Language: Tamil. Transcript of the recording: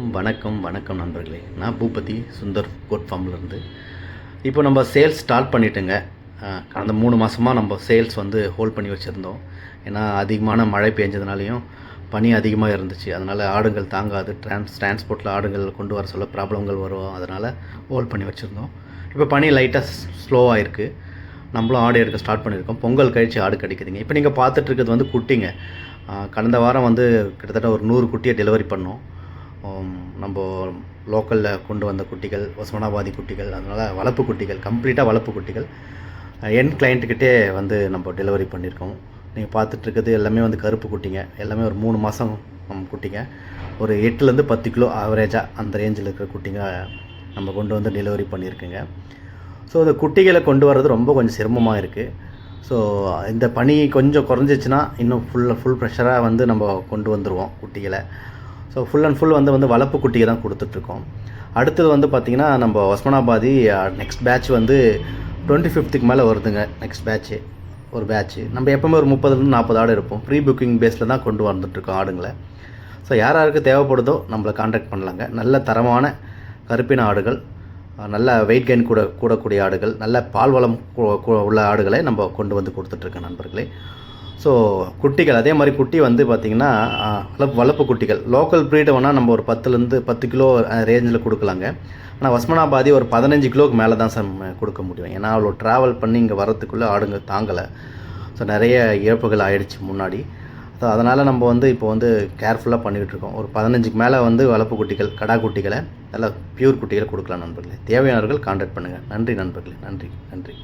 வணக்கம் வணக்கம் நண்பர்களே. நான் பூபதி சுந்தர் கோட் ஃபார்ம்லேருந்து. இப்போ நம்ம சேல்ஸ் ஸ்டார்ட் பண்ணிட்டோங்க. கடந்த மூணு மாதமாக நம்ம சேல்ஸ் வந்து ஹோல்ட் பண்ணி வச்சுருந்தோம். ஏன்னா அதிகமான மழை பெஞ்சதுனாலையும் பனி அதிகமாக இருந்துச்சு. அதனால் ஆடுங்கள் தாங்காது. டிரான்ஸ் டிரான்ஸ்போர்ட்டில் ஆடுங்கள் கொண்டு வர சொல்ல ப்ராப்ளங்கள் வரும். அதனால் ஹோல்ட் பண்ணி வச்சுருந்தோம். இப்போ பனி லைட்டாக ஸ்லோவாக இருக்குது நம்மளும் ஆடு எடுக்க ஸ்டார்ட் பண்ணியிருக்கோம். பொங்கல் கழிச்சு ஆடு கிடைக்குதுங்க. இப்போ நீங்கள் பார்த்துட்டு இருக்கிறது வந்து குட்டிங்க. கடந்த வாரம் வந்து கிட்டத்தட்ட ஒரு நூறு குட்டியை டெலிவரி பண்ணோம். நம்ம லோக்கலில் கொண்டு வந்த குட்டிகள் ஒஸ்மனாபாதி குட்டிகள் அதனால் வளர்ப்பு குட்டிகள் கம்ப்ளீட்டாக வளர்ப்பு குட்டிகள். என் கிளைண்ட்டுக்கிட்டே வந்து நம்ம டெலிவரி பண்ணியிருக்கோம் நீங்கள் பார்த்துட்ருக்கிறது எல்லாமே வந்து கருப்பு குட்டிங்க. எல்லாமே ஒரு மூணு மாதம் குட்டிங்க. ஒரு எட்டுலேருந்து பத்து கிலோ ஆவரேஜாக அந்த ரேஞ்சில் இருக்கிற குட்டிங்க நம்ம கொண்டு வந்து டெலிவரி பண்ணியிருக்குங்க ஸோ இந்த குட்டிகளை கொண்டு வர்றது ரொம்ப கொஞ்சம் சிரமமாக இருக்குது ஸோ இந்த பனி கொஞ்சம் குறைஞ்சிச்சின்னா இன்னும் ஃபுல்லாக ஃபுல் ப்ரெஷராக வந்து நம்ம கொண்டு வந்துடுவோம் குட்டிகளை. ஸோ ஃபுல் அண்ட் ஃபுல் வந்து வந்து வளர்ப்பு குட்டியை தான் கொடுத்துட்ருக்கோம். அடுத்தது வந்து பார்த்திங்கன்னா நம்ம ஒஸ்மனாபாதி நெக்ஸ்ட் பேட்ச் வந்து டுவெண்ட்டி ஃபிஃப்த்துக்கு மேலே வருதுங்க நெக்ஸ்ட் பேட்ச்சு ஒரு பேட்ச்சு நம்ம எப்போவுமே ஒரு முப்பதுலேருந்து நாற்பது ஆடு இருப்போம் ப்ரீ புக்கிங் பேஸில் தான் கொண்டு வந்துட்டுருக்கோம் ஆடுங்களை. ஸோ யார் யாருக்கு தேவைப்படுதோ நம்மளை காண்டாக்ட் பண்ணலாங்க. நல்ல தரமான கருப்பின ஆடுகள் நல்ல வெயிட் கெயின் கூட கூடக்கூடிய ஆடுகள் நல்ல பால் வளம் உள்ள ஆடுகளை நம்ம கொண்டு வந்து கொடுத்துட்ருக்கோம் நண்பர்களே. ஸோ குட்டிகள் அதே மாதிரி குட்டி வந்து பார்த்திங்கன்னா வளப்பு வளர்ப்பு குட்டிகள். லோக்கல் ப்ரீடை வேணால் நம்ம ஒரு பத்துலேருந்து பத்து கிலோ ரேஞ்சில் கொடுக்கலாங்க. ஆனால் வஸ்மனாபாதி ஒரு பதினஞ்சு கிலோவுக்கு மேலே தான் சார் கொடுக்க முடியும். ஏன்னா அவ்வளோ ட்ராவல் பண்ணி இங்கே வரத்துக்குள்ளே ஆடுங்க தாங்கலை. ஸோ நிறைய இழப்புகள் ஆயிடுச்சு முன்னாடி. ஸோ அதனால் நம்ம வந்து இப்போ வந்து கேர்ஃபுல்லாக பண்ணிக்கிட்டு இருக்கோம். ஒரு பதினஞ்சுக்கு மேலே வந்து வளர்ப்பு குட்டிகள் கடா குட்டிகளை நல்லா பியூர் குட்டிகளை கொடுக்கலாம் நண்பர்களே. தேவையானவர்கள் கான்டாக்ட் பண்ணுங்கள் நன்றி நண்பர்களே. நன்றி நன்றி.